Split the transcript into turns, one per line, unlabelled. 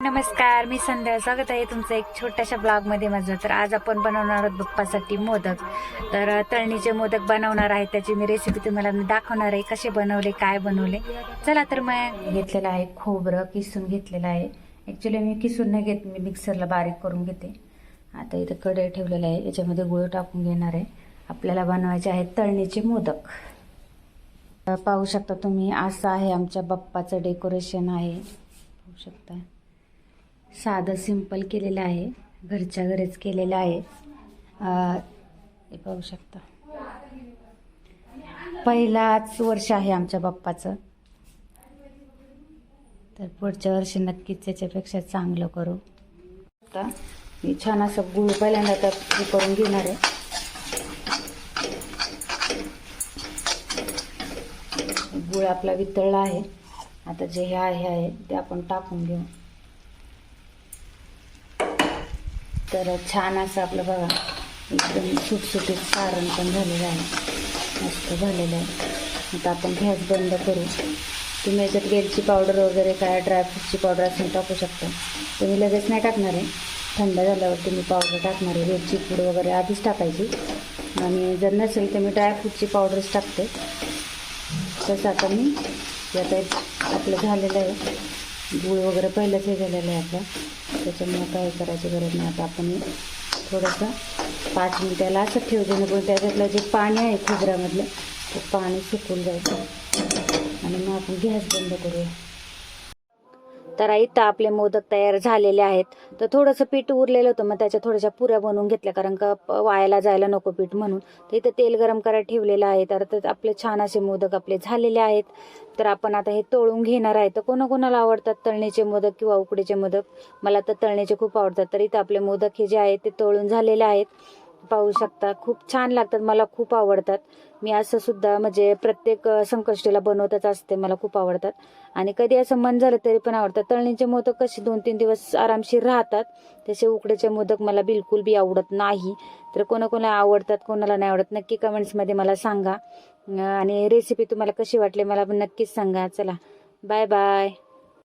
नमस्कार मी संध्या. स्वागत आहे तुमचं एक छोट्याशा ब्लॉगमध्ये माझं. तर आज आपण बनवणार आहोत बप्पासाठी मोदक. तर तळणीचे मोदक बनवणार आहे. त्याची मी रेसिपी तुम्हाला मी दाखवणार आहे. कसे बनवले काय बनवले. चला तर मग घेतलेलं आहे खोबरं किसून घेतलेलं आहे. ॲक्च्युली मी किसून नाही घेत मी मिक्सरला बारीक करून घेते. आता इथं कडे ठेवलेलं आहे. याच्यामध्ये गुळ टाकून घेणार आहे. आपल्याला बनवायचे आहेत तळणीचे मोदक. पाहू शकता तुम्ही असं आहे आमच्या बप्पाचं डेकोरेशन आहे. पाहू शकता. साधं सिंपल केलेलं आहे. घरच्या घरीच केलेलं आहे. हे पाहू शकता. पहिलाच वर्ष आहे आमच्या बाप्पाचं. तर पुढच्या वर्षी नक्कीच त्याच्यापेक्षा चांगलं करू. आता मी छान असं गुळ पहिल्यांदा तर हे करून घेणार आहे. गुळ आपला वितळला आहे. आता जे हे आहे आहे ते आपण टाकून घेऊ. तर छान असं आपलं बघा एकदम सुटसुटीत सारण पण झालेलं आहे. मस्त झालेलं आहे. आता आपण गॅस बंद करू. तुम्ही याच्यात वेलची पावडर वगैरे काय ड्रायफ्रूटची पावडर असेल टाकू शकता. तुम्ही लगेच नाही टाकणार आहे. थंड झाल्यावर तुम्ही पावडर टाकणार आहे. वेलची पूड वगैरे आधीच टाकायची. आणि जर नसेल तर मी ड्रायफ्रूटची पावडरच टाकते. तसं आता मी हे आता आपलं झालेलं आहे. गुळ वगैरे पहिलंच हे झालेलं आहे आपलं त्याच्यामुळे काय करायची गरज नाही. आता आपण थोडंसं पाच मिनिटाला असं ठेवतो देणं पण त्याच्यातलं जे पाणी आहे खोबऱ्यामधलं ते पाणी सुकून जायचं. आणि मग आपण गॅस बंद करूया. तर इथं आपले मोदक तयार झालेले आहेत. तर थोडंसं पीठ उरलेलं होतं मग त्याच्या थोड्याशा पुऱ्या बनवून घेतल्या कारण का वायाला जायला नको पीठ म्हणून. तर इथं तेल गरम करायला ठेवलेलं आहे. तर आपले छान असे मोदक आपले झालेले आहेत. तर आपण आता हे तळून घेणार आहे. तर कोणाकोणाला आवडतात तळणीचे मोदक किंवा उकडीचे मोदक? मला तर तळणीचे खूप आवडतात. तर इथं आपले मोदक हे जे आहेत ते तळून झालेले आहेत. पाहू शकता. खूप छान लागतात मला खूप आवडतात. मी असं सुद्धा म्हणजे प्रत्येक संकष्टीला बनवतच असते मला खूप आवडतात. आणि कधी असं मन झालं तरी पण आवडतात. तळणीचे मोदक कसे दोन तीन दिवस आरामशीर राहतात तसे उकड्याचे मोदक मला बिलकुल बी आवडत नाही. तर कोणाकोणाला आवडतात कोणाला नाही आवडत नक्की कमेंट्समध्ये मला सांगा. आणि रेसिपी तुम्हाला कशी वाटली मला पण नक्कीच सांगा. चला बाय बाय